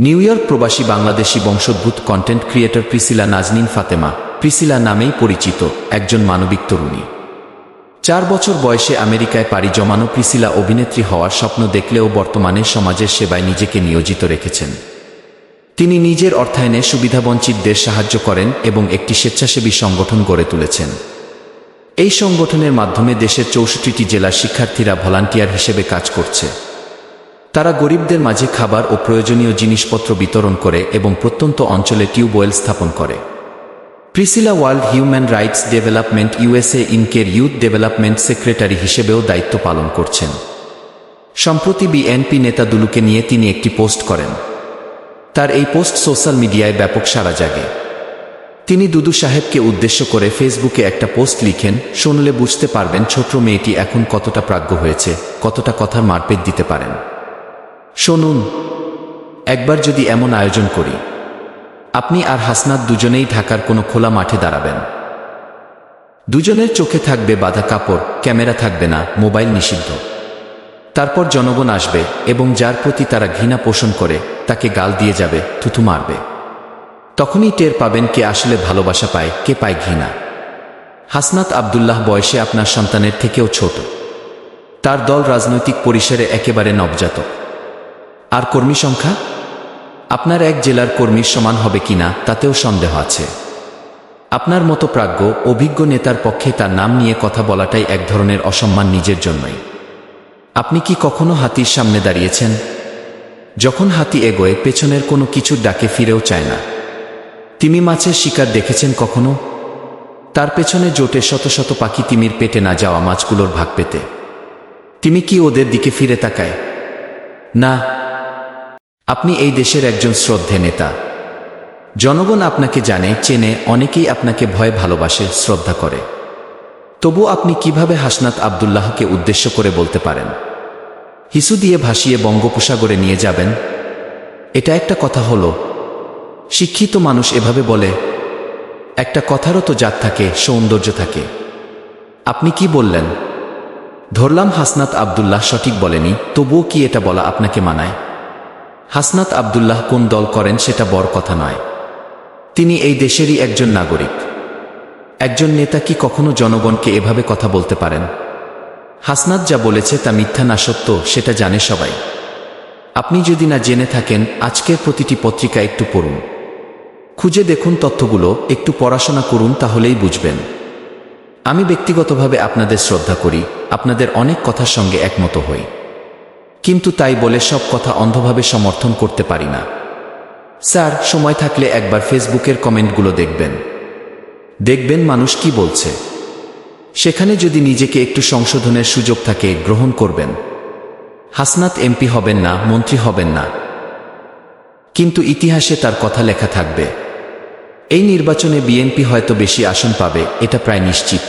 New York প্রবাসী বাংলাদেশি বংশোদ্ভূত content creator Priscilla Naznin Fatema. Priscilla নামেই পরিচিত একজন মানবিক তরুণী। চার বছর বয়সে আমেরিকায় পাড়ি জমানো প্রিসিলা অভিনেত্রী হওয়ার স্বপ্ন দেখলেও বর্তমানে সমাজের সেবায় নিজেকে নিয়োজিত রেখেছেন। তিনি নিজের অর্থায়নে সুবিধাবঞ্চিতদের সাহায্য করেন এবং একটি স্বেচ্ছাসেবী সংগঠন গড়ে তুলেছেন। এই সংগঠনের মাধ্যমে দেশের চৌষট্টিটি জেলার শিক্ষার্থীরা ভলান্টিয়ার হিসেবে কাজ করছে। তারা গরিবদের মাঝে খাবার ও প্রয়োজনীয় জিনিসপত্র বিতরণ করে এবং প্রত্যন্ত অঞ্চলে টিউবওয়েল স্থাপন করে। Priscilla world human rights development USA ইনকের youth development secretary হিসেবেও দায়িত্ব পালন করছেন। সম্প্রতি বিএনপি নেতা দুলুকে নিয়ে তিনি একটি পোস্ট করেন। তার এই পোস্ট সোশ্যাল মিডিয়ায় ব্যাপক সারা জাগে। তিনি দুদু সাহেবকে উদ্দেশ্য করে ফেসবুকে একটা পোস্ট লিখেন, শুনলে বুঝতে পারবেন ছোট মেয়েটি এখন কতটা প্রাজ্ঞ হয়েছে, কতটা কথার মারপেট দিতে পারেন। শুনুন, একবার যদি এমন আয়োজন করি, আপনি আর হাসনাত দুজনেই ঢাকার কোনো খোলা মাঠে দাঁড়াবেন। দুজনের চোখে থাকবে বাঁধা কাপড়, ক্যামেরা থাকবে না, মোবাইল নিষিদ্ধ। তারপর জনগণ আসবে এবং যার প্রতি তারা ঘৃণা পোষণ করে, তাকে গাল দিয়ে যাবে, থুথু মারবে। তখনই টের পাবেন কে আসলে ভালোবাসা পায়, কে পায় ঘৃণা। হাসনাত আবদুল্লাহ বয়সে আপনার সন্তানের থেকেও ছোট। তার দল রাজনৈতিক পরিসরে একেবারে নবজাতক। আর কর্মী সংখ্যা? আপনার এক জেলার কর্মীর সমান হবে কিনা তাতেও সন্দেহ আছে। আপনার মতো প্রাজ্ঞ অভিজ্ঞ নেতার পক্ষে তার নাম নিয়ে কথা বলাটাই এক ধরনের অসম্মান নিজের জন্যই। আপনি কি কখনো হাতির সামনে দাঁড়িয়েছেন? যখন হাতি এগোয়, পেছনের কোনো কিছুর ডাকে ফিরেও চায় না। তিমি মাছের শিকার দেখেছেন কখনো? তার পেছনে জোটে শত শত পাখি তিমির পেটে না যাওয়া মাছগুলোর ভাগ পেতে। তিমি কি ওদের দিকে ফিরে তাকায়? না আপনি এই দেশের একজন শ্রদ্ধে নেতা। জনগণ আপনাকে জানে, চেনে, অনেকেই আপনাকে ভয় ভালোবাসে, শ্রদ্ধা করে। তবু আপনি কীভাবে হাসনাত আবদুল্লাহকে উদ্দেশ্য করে বলতে পারেন? হিসু দিয়ে ভাসিয়ে বঙ্গোপসাগরে নিয়ে যাবেন? এটা একটা কথা হলো। শিক্ষিত মানুষ এভাবে বলে, একটা কথারও তো জাত থাকে, সৌন্দর্য থাকে। আপনি কি বললেন? ধরলাম হাসনাত আবদুল্লাহ সঠিক বলেনি, তবুও কি এটা বলা আপনাকে মানায়? হাসনাত আবদুল্লাহ কোন দল করেন সেটা বড় কথা নয়। তিনি এই দেশেরই একজন নাগরিক। একজন নেতা কি কখনো জনগণকে এভাবে কথা বলতে পারেন? হাসনাত যা বলেছে তা মিথ্যা না সত্য, সেটা জানে সবাই। আপনি যদি না জেনে থাকেন, আজকের প্রতিটি পত্রিকা একটু পড়ুন। খুঁজে দেখুন তথ্যগুলো, একটু পড়াশোনা করুন, তাহলেই বুঝবেন। আমি ব্যক্তিগতভাবে আপনাদের শ্রদ্ধা করি, আপনাদের অনেক কথার সঙ্গে একমত হই। কিন্তু তাই বলে সব কথা অন্ধভাবে সমর্থন করতে পারি না। স্যার, সময় থাকলে একবার ফেসবুকের কমেন্টগুলো দেখবেন। দেখবেন মানুষ কি বলছে। সেখানে যদি নিজেকে একটু সংশোধনের সুযোগ থাকে, গ্রহণ করবেন। হাসনাত এমপি হবেন না, মন্ত্রী হবেন না। কিন্তু ইতিহাসে তার কথা লেখা থাকবে। এই নির্বাচনে বিএনপি হয়তো বেশি আসন পাবে, এটা প্রায় নিশ্চিত।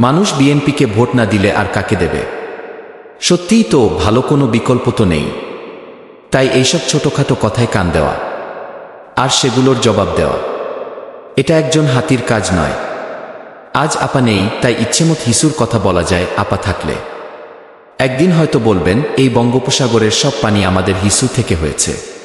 মানুষ বিএনপিকে ভোট না দিলে আর কাকে দেবে? সত্যিই তো ভালো কোনো বিকল্প তো নেই। তাই এইসব ছোটখাটো কথায় কান দেওয়া, আর সেগুলোর জবাব দেওয়া। এটা একজন হাতির কাজ নয়। আজ আপা নেই, তাই ইচ্ছেমত হিসুর কথা বলা যায় আপা থাকলে। একদিন হয়তো বলবেন, এই বঙ্গোপসাগরের সব পানি আমাদের হিসু থেকে হয়েছে।